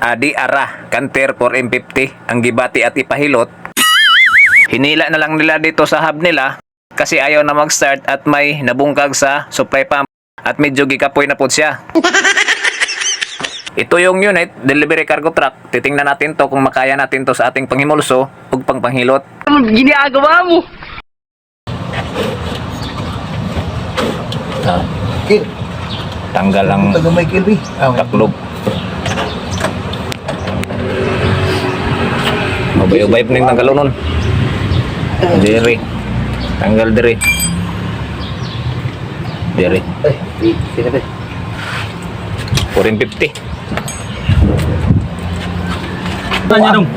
Adi ara, kanter for M50 ang gibati at ipahilot. Hinila na lang nila dito sa hub nila kasi ayaw na mag-start at may nabungkag sa supply pump at medyo gikapoy na po siya. Ito yung unit, delivery cargo truck. Titingnan natin to kung makaya natin to sa ating panghimulso ug pangpanghilot. Ano ginagawa mo? Ah, Kid, tanggal ang taga may kilbi. Ah, taklob. Ubay-ubay pa ning tanggal nun. Diri. Tanggal diri. Diri. Ay, sino ba? 450. Saan niya dong?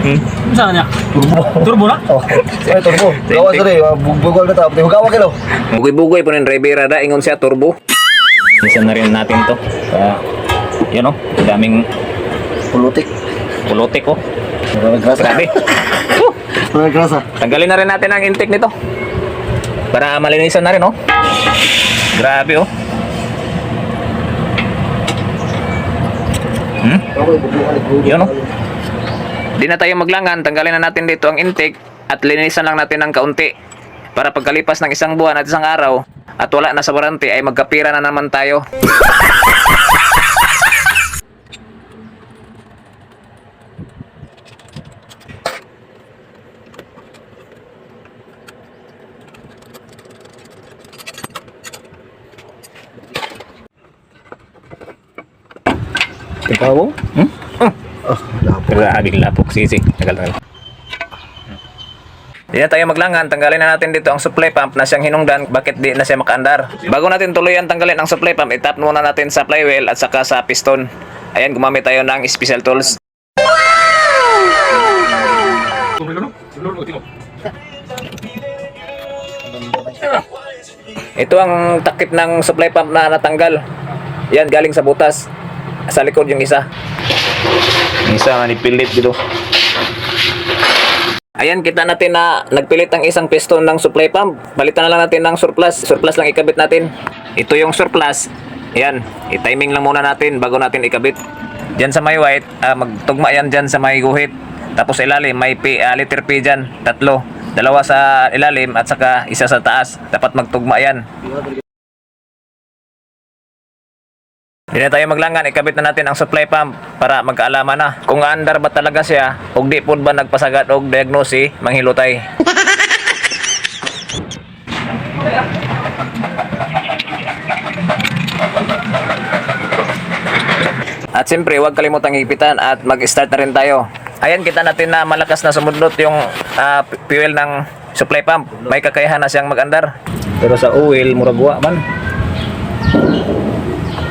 Hmm? Saan niya? Turbo. Turbo na? Oh, ay turbo. Gawa sa rin, bugol na tao. Hugawa kilo. Bugoy-bugoy po ng Rivera da ingon siya turbo. Isa na rin natin to. Kaya, yun o, daming Pulutik. pulotik oh. Grasa. Grabe. Marami grasa. Tanggalin na rin natin ang intake nito. Para malinisan na rin oh. Grabe oh. Hmm? Yun, oh. Di na tayo maglangan, tanggalin na natin dito ang intake at linisan lang natin ng kaunti. Para pagkalipas ng isang buwan at isang araw at wala na sa warranty ay magkapira na naman tayo. Ikaw? Hmm? Ah, lapo. Grabe lapok sisi. Tagal tagal. Di na tayo maglangan, tanggalin na natin dito ang supply pump na siyang hinungdan, bakit di na siya makaandar. Bago natin tuluyan tanggalin ang supply pump, itap muna natin sa flywheel at saka sa piston. Ayan, gumamit tayo ng special tools. Ito ang takip ng supply pump na natanggal. Yan, galing sa butas. Sa likod yung isa. Yung isa manipilit dito. Ayan, kita natin na nagpilit ang isang piston ng supply pump. Balitan na lang natin ng surplus. Surplus lang ikabit natin. Ito yung surplus. Ayan, i-timing lang muna natin bago natin ikabit. Diyan sa may white, ah, magtugma yan dyan sa may guhit. Tapos ilalim, may P, ah, letter P dyan. Tatlo. Dalawa sa ilalim at saka isa sa taas. Dapat magtugma yan. Hindi na tayo maglangan, ikabit na natin ang supply pump para magkaalaman na kung andar ba talaga siya o di po ba nagpasagad og diagnosi manghilutay. At siyempre, huwag kalimutang hipitan at mag-start na rin tayo. Ayan, kita natin na malakas na sumudlot yung ah, fuel ng supply pump. May kakayahan na siyang mag-andar. Pero sa oil, muragwa man.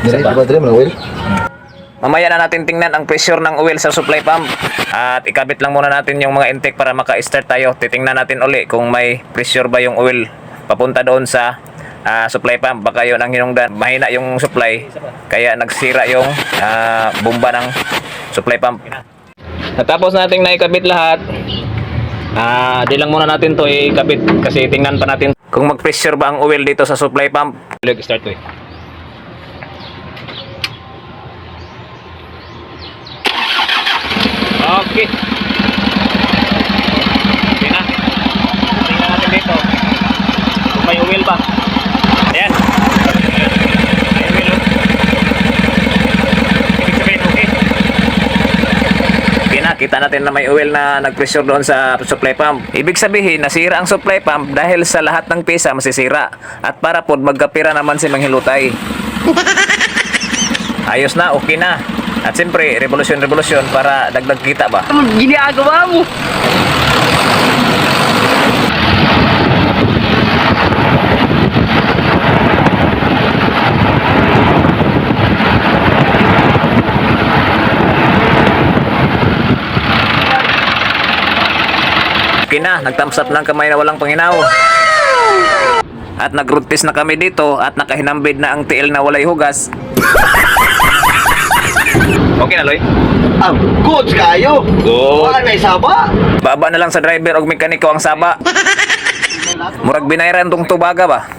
Dire, diba dire, mga Will? Mamaya na natin tingnan ang pressure ng oil sa supply pump. At ikabit lang muna natin yung mga intake para maka-start tayo. Titingnan natin uli kung may pressure ba yung oil papunta doon sa ah, supply pump. Baka yun ang hinungdan. Mahina yung supply. Kaya nagsira yung ah, bomba ng supply pump. Natapos nating naikabit lahat. Ah, di lang muna natin to ikabit kasi tingnan pa natin kung mag-pressure ba ang oil dito sa supply pump. Start to eh. Okay. Okay na. Tingnan natin dito. Kung may oil ba. Ayan. May oil. oh. Ibig sabihin, okay. Okay na, kita natin na may oil na nag-pressure doon sa supply pump. Ibig sabihin, nasira ang supply pump dahil sa lahat ng pisa masisira. At para po magkapira naman si Manghilutay. Ayos na, okay na. At siyempre, revolusyon-revolusyon para dagdag kita ba? Ginagawa mo? Okay na, nag-thumbs up ng kamay na walang panginaw. At nag-road test na kami dito at nakahinambid na ang TL na walay hugas. okay na, Loy? Ang goods kayo. Good. Wala na isaba. Baba na lang sa driver o mekaniko ang saba. Murag binayran tong tubaga ba?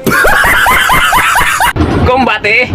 Kumbate!